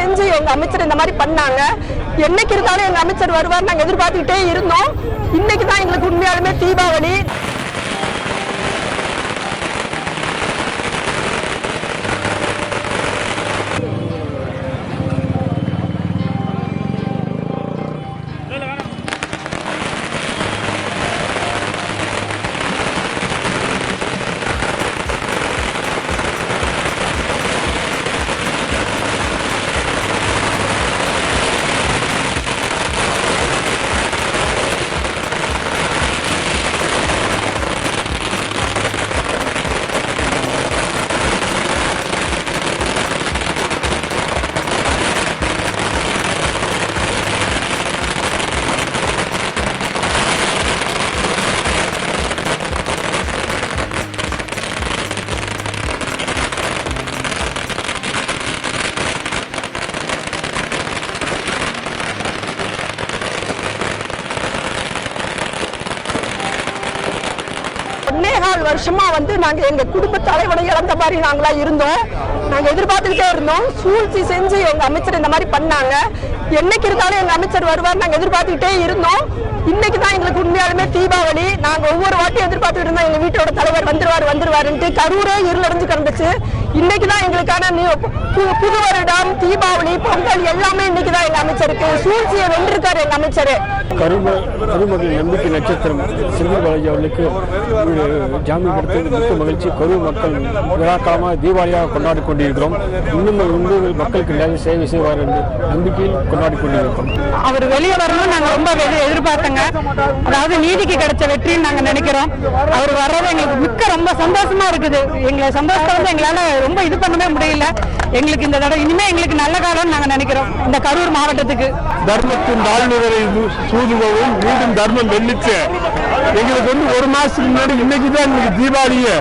செஞ்சு எங்க அமைச்சர் இந்த மாதிரி பண்ணாங்க. என்னைக்கு இருந்தாலும் எங்க அமைச்சர் வருவார் நாங்க எதிர்பார்த்துக்கிட்டே இருந்தோம். இன்னைக்கு தான் எங்களுக்கு உண்மையாலுமே தீபாவளி. ஒன்னேகால் வருஷமா வந்து நாங்க எங்க குடும்ப தலைவனை இழந்த மாதிரி நாங்களா இருந்தோம். நாங்க எதிர்பார்த்துக்கிட்டே இருந்தோம். சூழ்ச்சி செஞ்சு எங்க அமைச்சர் இந்த மாதிரி பண்ணாங்க. என்னைக்கு இருந்தாலும் எங்க அமைச்சர் வருவார் நாங்க எதிர்பார்த்துக்கிட்டே இருந்தோம். இன்னைக்கு தான் எங்களுக்கு உண்மையாலுமே தீபாவளி. நாங்க ஒவ்வொரு வாட்டியும் எதிர்பார்த்துட்டு இருந்தோம். எங்க வீட்டோட தலைவர் வந்துருவார் வந்துருவாருன்ட்டு கரூரே இருளடைஞ்சு கிடந்துச்சு. இன்னைக்கு தான் எங்களுக்கான புது வருடம் தீபாவளி பொங்கல் எல்லாமே அமைச்சருக்கு சூழ்ச்சியை வென்றிருக்காரு எங்க அமைச்சர். கரும கருமகள் நம்பிக்கை நட்சத்திரம் செந்தில் பாலாஜி அவர்களுக்கு ஜாமீன் கிடைத்தது மிக்க மகிழ்ச்சி. கரூர் மக்கள் விழாக்காலமாக தீபாவளியாக கொண்டாடி கொண்டிருக்கிறோம். இன்னும் மக்களுக்கு நிறைய சேவை செய்வார் என்று நம்பிக்கையில் கொண்டாடி கொண்டிருக்கிறோம். அவர் வெளியே வரணும்னு நாங்க ரொம்ப எதிர்பார்த்தோங்க. அதாவது நீதிக்கு கிடைச்ச வெற்றின்னு நாங்க நினைக்கிறோம். அவர் வர்றது எங்களுக்கு மிக்க ரொம்ப சந்தோஷமா இருக்குது. எங்களை சந்தோஷத்தை வந்து எங்களால ரொம்ப இது பண்ணவே முடியல. எங்களுக்கு இந்த தடவை இனிமே எங்களுக்கு நல்ல காலம்னு நாங்க நினைக்கிறோம். இந்த கரூர் போராட்டத்துக்கு தர்மத்தின் தாழ்நிலை சூதுகவும் மீண்டும் தர்மம் வெள்ளிச்சு எங்களுக்கு வந்து ஒரு மாசத்துக்கு முன்னாடி இன்னைக்கு தான் இன்னைக்கு தீபாவளியே.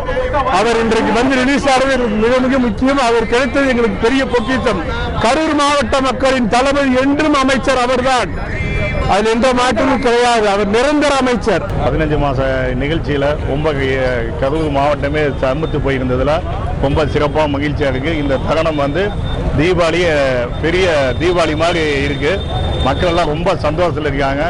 அவர் இன்றைக்கு வந்து ரிலீஸ் ஆகிறது எங்களுக்கு மிக மிக முக்கியம். அவர் கிடைத்தது எங்களுக்கு பெரிய பொக்கிஷம். கரூர் மாவட்ட மக்களின் தலைமை என்றும் அமைச்சர் அவர்தான். அதில் எந்த மாற்றமும் கிடையாது. அவர் நிரந்தர அமைச்சர். பதினஞ்சு மாச நிகழ்ச்சியில ரொம்ப கரூர் மாவட்டமே சமத்து போயிருந்ததுல ரொம்ப சிறப்பாக மகிழ்ச்சியா இருக்கு. இந்த தருணம் வந்து தீபாவளி பெரிய தீபாவளி மாதிரி இருக்குது மக்கள் எல்லாம் ரொம்ப சந்தோஷத்தில் இருக்காங்க.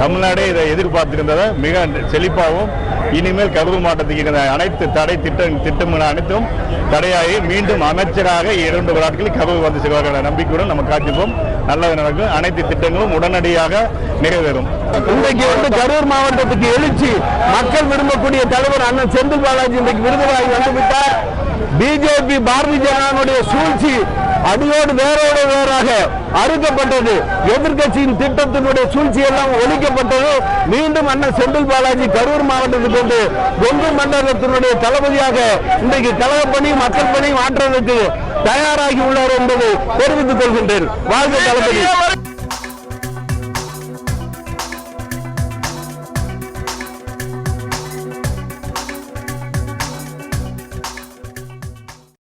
தமிழ்நாடே இதை எதிர்பார்த்திருந்ததை மிக செழிப்பாகவும் இனிமேல் கருது மாவட்டத்துக்கு இருந்த அனைத்து தடை திட்டம் திட்டங்கள் அனைத்தும் தடையாகி மீண்டும் அமைச்சராக இரண்டு நாட்களில் கருது வந்து செல்வார்கள் நம்பிக்கையுடன் நம்ம காத்திருப்போம். நல்லது நடக்கும். அனைத்து திட்டங்களும் உடனடியாக நிறைவேறும். இன்றைக்கு வந்து கரூர் மாவட்டத்துக்கு எழுச்சி. மக்கள் விரும்பக்கூடிய தலைவர் அண்ணன் செந்தில் பாலாஜி இன்றைக்கு விருதுவாகி வந்துவிட்டார். பிஜேபி பாரதிய ஜனதாவுடைய சூழ்ச்சி அடியோடு வேரோடு வேறாக அறுக்கப்பட்டது. எதிர்க்கட்சியின் திட்டத்தினுடைய சூழ்ச்சி எல்லாம் ஒழிக்கப்பட்டது. மீண்டும் அண்ணன் செந்தில் பாலாஜி கரூர் மாவட்டத்துக்கு வந்து கொங்கு மண்டலத்தினுடைய தளபதியாக இன்றைக்கு கழக பணி மக்கள் பணி மாற்றுவதற்கு தயாராகி உள்ளார் என்பதை தெரிவித்துக் கொள்கின்றேன். வாழ்க தளபதி.